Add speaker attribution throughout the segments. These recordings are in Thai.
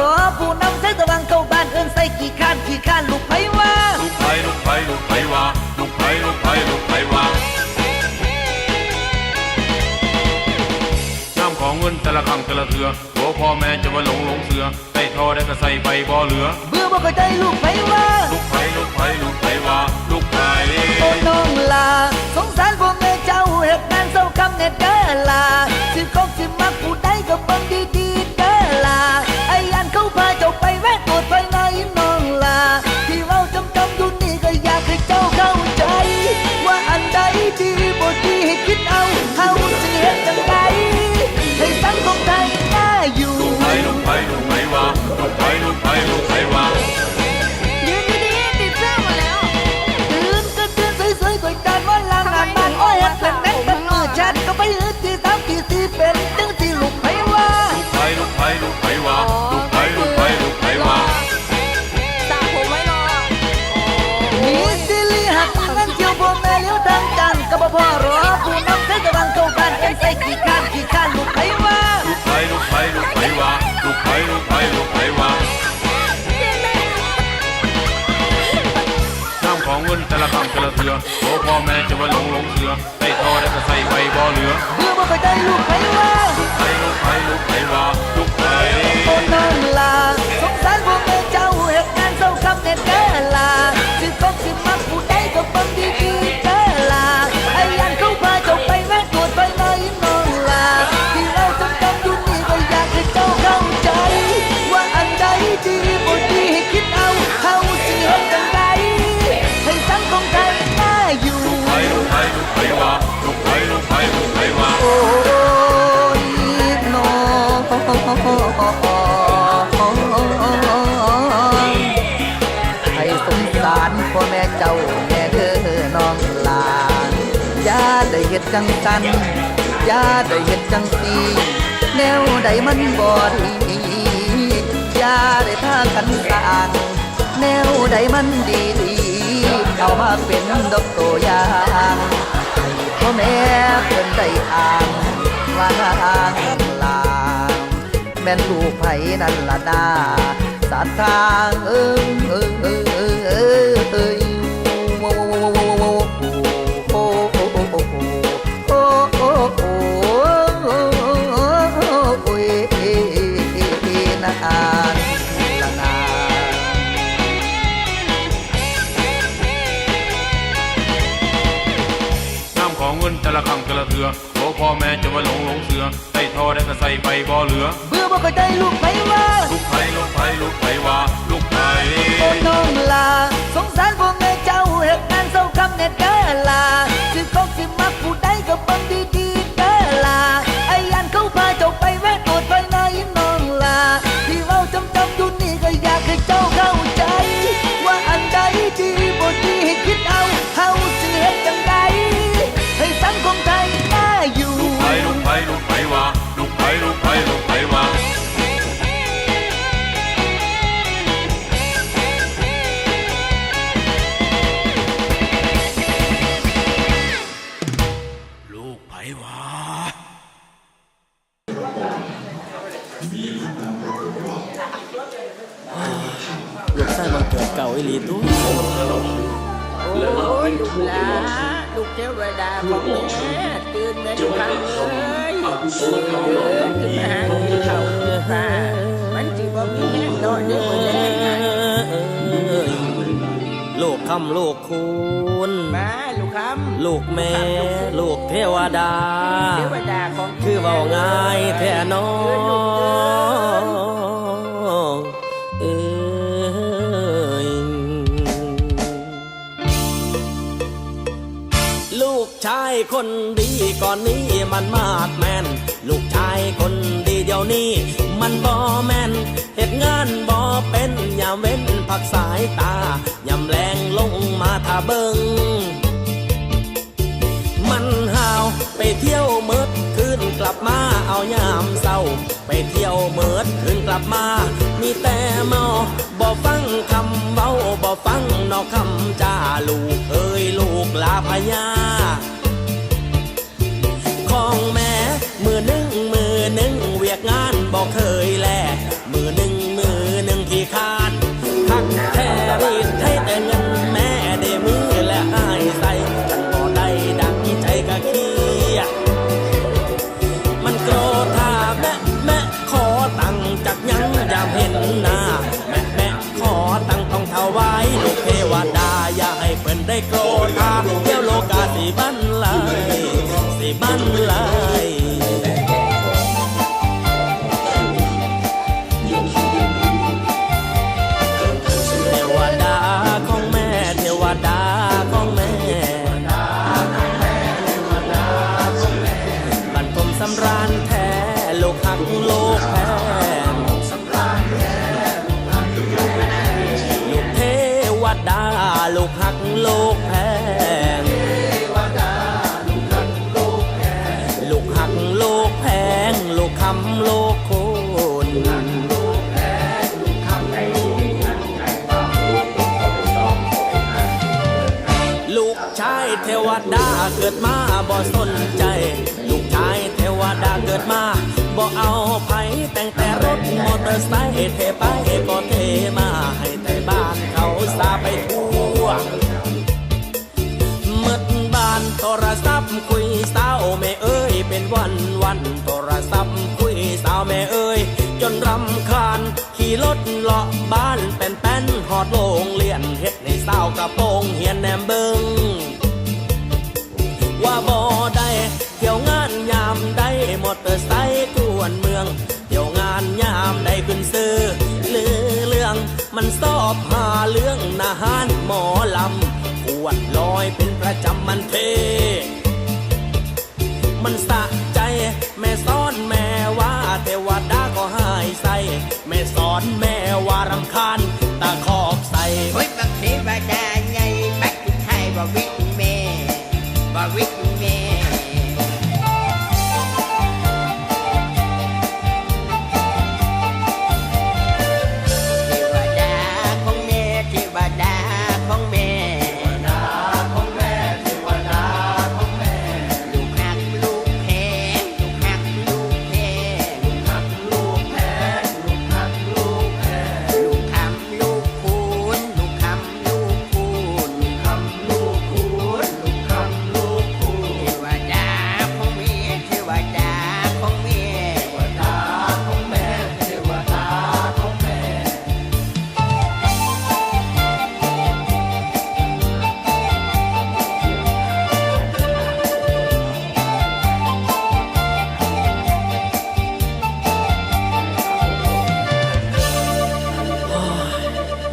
Speaker 1: รอผู้นำใช้ตะวังเข้าบ้านเอิ้นใส่กี่ข้านกี่ข้านลูกไผว่า
Speaker 2: ลูกไผ่ลูกไผ่ลูกไผ่ว่าลูกไผ่ลูกไผ่ลูกไผ่ว่าน้ำของเงินแต่ละครั้งแต่ละเถือโอ้พ่อแม่จะมาหลงหลงเสือได้ทอได้ก็ใส่ไปบ่เหลือ
Speaker 1: เบื่อบ่เข้าใจลูกไผว่า
Speaker 2: ลูกไผ่ลูกไผ่ลูกไผ่ว่าลูกไผ่
Speaker 1: โอ้น้องลาสงสารพ่อแม่เจ้าเหตุงานเศร้าคำเน็ดเด้อลาสิคบสิมัก ของเงิน
Speaker 3: แต่
Speaker 1: ละขั
Speaker 2: งแต่ละเถือโอ้พ่อแม่จะมาหลงหลงเสือได้ทอได้ก็ใส่ไปบ่เหลือ
Speaker 1: เบื่อมาไปได้
Speaker 2: ลูกไผว่
Speaker 1: ให้สงสารพ่อแม่เจ้าแม่เด้อน้องหลานอย่าได้เฮ็ดจังสันอย่าได้เฮ็ดจังสีแนวใดมันบ่ดีอย่าได้พากันสร้างแนวใดมันดีดีเอามาเป็นดอกตัวอย่างให้พ่อแม่เพิ่นได้อ่านว่าทางลาง ม่นลูกไผนั่นละดาสัตว์ทางเอิงเอิงเอิงเอิงเอิง อง
Speaker 2: เงินแต่ละครั้งแต่ละเถือโอ้พ่อแม่จะมาหลงหลงเสือได้ทอได้ก็ใส่ไปบ่เหลือ
Speaker 1: เบื่อบ่เข้าใจลูกไผว่า
Speaker 2: ลูกไผ่ลูกไผ่ลูกไผ่ว่าลูกไผ่
Speaker 1: โอ้น้องลาสงสารพ่อแม่เจ้าเหตุงานเศร้าคำเน็ดเด้อลาสิคบสิมักผู้ใดก็เบิ่ ลูก
Speaker 4: ชายมันเกิดเก่าอีหลีตู้
Speaker 5: โอ้ยลูกหลาลูกเทวดาของแม่ตื่นแม่ทุกครั้งเลยตื่นขึ้นมาหากินข้าวกินปลามันจีบ่มีแห้งนอนเด้อมื้อแลงน่ะ
Speaker 4: ลูกคำลูกคุณ
Speaker 5: มาลูกคำ
Speaker 4: ลูกแม่ ลูก เทวดา
Speaker 5: เทวดาของ
Speaker 4: คือเบาง่ายแท้น้องเอ้ยลูกชายคนดีก่อนนี้มันมากแม่นลูกชายคนดีเดี๋ยวนี้ มันบ่แม่นเหตุงานบ่เป็นอย่าเว้นพักสายตายำแรงลงมาทาเบิง ไปเที่ยวเมิดคืนกลับมา มีแต่เมาบ่ฟังคำเบาบ่ฟังนอกคำจ้าลูกเอ้ยลูกลาพญา ดาเกิดมาบ่สนใจ ลูกชายเทวดาเกิดมาบ่เอาไผแต่งแต่รถมอเตอร์ไซค์เทไปก็เทมาให้แต่บ้านเขาซาไปทั่วหมดบ้านโทรศัพท์คุยสาวแม่เอ้ยเป็นวันวันโทรศัพท์คุยสาวแม่เอ้ยจนรำคาญขี่รถเลาะบ้านเป็นแป้นหอดโรงเรียนเฮ็ดให้สาวกระโปรงเฮียนแหนมเบิง อบหาเรื่องนาหารหมอลำปวดลอยเป็นประจำมันเท มันสะใจแม่สอนแม่ว่าเทวดาก็หายใส่แม่สอนแม่ว่ารำคาญตาคอก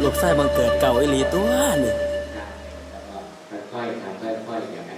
Speaker 5: ลูกไส้บังเกิดเก่าอีหลีตัวนี่ค่อยๆทำค่อยๆอ
Speaker 4: ย่างนั้น